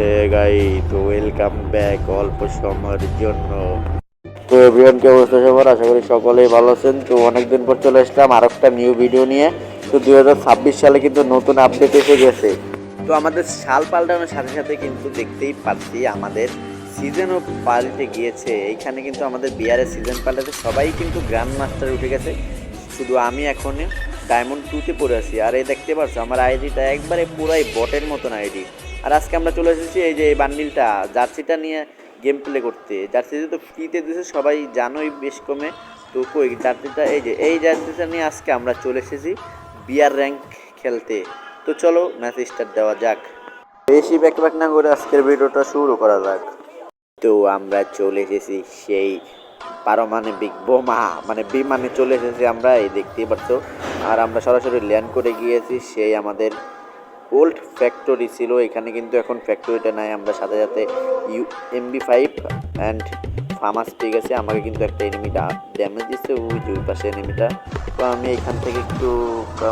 হে গাই তো welcome back অল্প সময়ের জন্য। তো এভরিওয়ান কে অবস্থা সবার? আশা করি সকলেই ভালো আছেন। তো অনেকদিন পর চলে আসলাম আর একটা নিউ ভিডিও নিয়ে। তো দু হাজার ছাব্বিশ সালে কিন্তু নতুন আপডেট এসে গেছে। তো আমাদের সাল পাল্টানোর সাথে সাথে কিন্তু দেখতেই পাচ্ছি আমাদের সিজনও পাল্টে গিয়েছে। এইখানে কিন্তু আমাদের বিয়ারের সিজন পাল্টাতে সবাই কিন্তু গ্র্যান্ড মাস্টার উঠে গেছে। শুধু আমি এখন ডায়মন্ড টুতে পড়ে আছি। আর এই দেখতে পাচ্ছ, আমার আইডিটা একবারে পুরাই বটের মতন আইডি আর আজকে আমরা চলে এসেছি এই যে এই বান্ডিলটা জার্সিটা নিয়ে গেম প্লে করতে। জার্সিতে তো ফ্রিতে দিয়েছে, সবাই জানোই বেশ কমে। তো কই, জার্সিটা এই যে, এই জার্সিটা নিয়ে আজকে আমরা চলে এসেছি বিয়ার র্যাঙ্ক খেলতে। তো চলো ম্যাচ স্টার্ট দেওয়া যাক। বেশি ব্যাক ব্যাক না করে আজকের ভিডিওটা শুরু করা যাক। তো আমরা চলে এসেছি সেই পারমাণবিক বোমা। মানে বিমানে চলে এসেছি আমরা, এই দেখতেই পাচ্ছ। আর আমরা সরাসরি ল্যান্ড করে গিয়েছি, সেই আমাদের ওল্ড ফ্যাক্টরি ছিল। এখানে কিন্তু এখন ফ্যাক্টরিটা নাই, আমরা সাথে সাথে U MB five and farmers পেয়ে গেছে আমাকে কিন্তু একটা এনিমিটা ড্যামেজ দিচ্ছে ওই যে ওই পাশে এনিমিটা তো আমি এখান থেকে একটু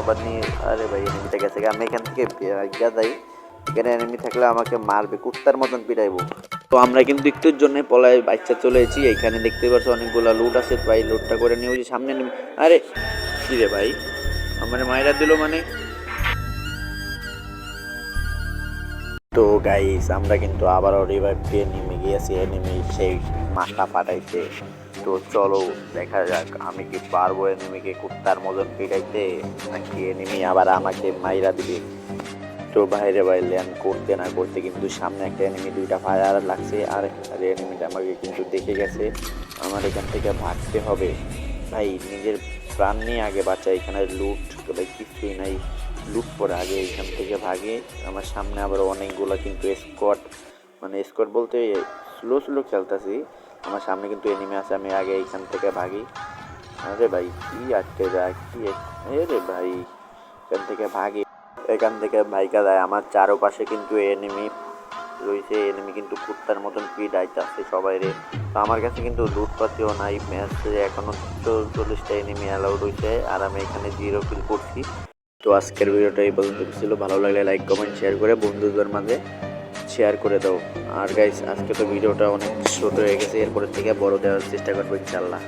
আবার নিয়ে আরে ভাই এনিমিটা গেছে আমি এখান থেকে গিয়া যাই। এখানে এনিমি থাকলে আমাকে মারবে, কুত্তার মতন পিটাইবো। তো আমরা কিন্তু একটুর জন্য পলায় বাচ্চা চলে এসেছি। এখানে দেখতে পাচ্ছ অনেকগুলো লুট আছে। ভাই লুটটা করে নিয়ে ওই যে সামনে আরে, কি রে ভাই? আমার মায়েরা দিল মানে। তো গাইস আমরা কিন্তু আবারও রিভাইভ পেয়ে নেমে গিয়েছি এনিমি সেই মাথা ফাটাইতে তো চলো, দেখা যাক, আমি কি পারব এনিমিকে কুত্তার মতন পিটাইতে, নাকি এনিমি আবার আমাকে মাইরা দিবে। তো বাইরে বাইরে ল্যান্ড করতে না করতে কিন্তু সামনে একটা এনিমি দুইটা ফায়ার লাগছে, আর এনিমিটা আমাকে কিন্তু দেখে গেছে। আমার এখান থেকে ভাগতে হবে। ভাই, নিজের প্রাণ নিয়ে আগে বাঁচা, এখানে লুট ভাই, কিছুই নাই। লুট পরে আগে এখান থেকে ভাগে। আমার সামনে আবার অনেকগুলো কিন্তু স্কট মানে স্কট বলতে স্লো স্লো খেলতেছি। আমার সামনে কিন্তু এনিমি আছে, আমি আগে এখান থেকে ভাগি। আরে ভাই, কি আটকে যায়, কি রে ভাই, এখান থেকে ভাগি। এখান থেকে ভাইকা যায়। আমার চারপাশে কিন্তু এনিমি রয়েছে এনিমি কিন্তু কুত্তার মতন পিড আইতাছে সবাই রে তো আমার কাছে কিন্তু লুটপাতিও নাই ম্যাচে এখনও চল্লিশটা এনিমি অ্যালাউ রয়েছে, আর আমি এখানে জিরো কিল করছি। তো আজকের ভিডিওটা এই পর্যন্ত ছিল, ভালো লাগলে লাইক কমেন্ট শেয়ার করে বন্ধুদের মাঝে শেয়ার করে দাও। আর গাইস আজকে তো ভিডিওটা অনেক ছোট হয়ে গেছে, এরপরের থেকে বড় দেওয়ার চেষ্টা করব ইনশাল্লাহ